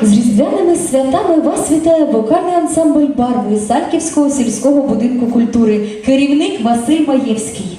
З різдвяними святами вас вітає вокальний ансамбль барви Сальківського сільського будинку культури, керівник Василь Маєвський.